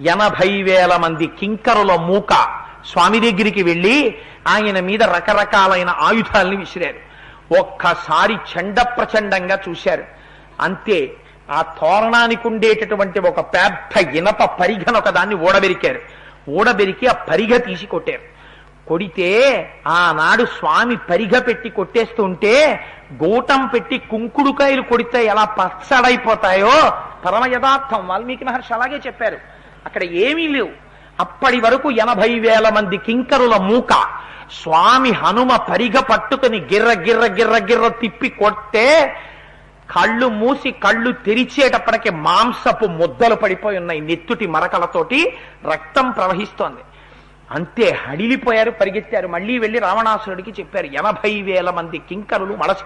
ఎనభై వేల మంది కింకరుల మూక స్వామి దగ్గరికి వెళ్ళి ఆయన మీద రకరకాలైన ఆయుధాలని విసిరారు. ఒక్కసారి చండ ప్రచండంగా చూశారు. అంతే ఆ తోరణానికి ఉండేటటువంటి ఒక పెద్ద ఇనప పరిఘన ఒక దాన్ని ఊడబెరికారు. ఊడబెరికి ఆ పరిగ తీసి కొట్టారు. కొడితే ఆనాడు స్వామి పరిగ పెట్టి కొట్టేస్తుంటే గూటం పెట్టి కుంకుడుకాయలు కొడితే ఎలా పచ్చడైపోతాయో పరమ యథార్థం వాల్మీకి మహర్షి అలాగే చెప్పారు. అక్కడ ఏమీ లేవు. అప్పటి వరకు ఎనభై వేల మంది కింకరుల మూక. స్వామి హనుమ పరిగ పట్టుకుని గిర్ర గిర్ర గిర్ర గిర్ర తిప్పి కొట్టే కళ్ళు మూసి కళ్ళు తెరిచేటప్పటికి మాంసపు ముద్దలు పడిపోయి ఉన్నాయి నెత్తుటి మరకలతోటి రక్తం ప్రవహిస్తోంది. అంతే హడిలిపోయారు పరిగెత్తారు. మళ్ళీ వెళ్ళి రావణాసురుడికి చెప్పారు ఎనభై వేల మంది కింకరులు మలసి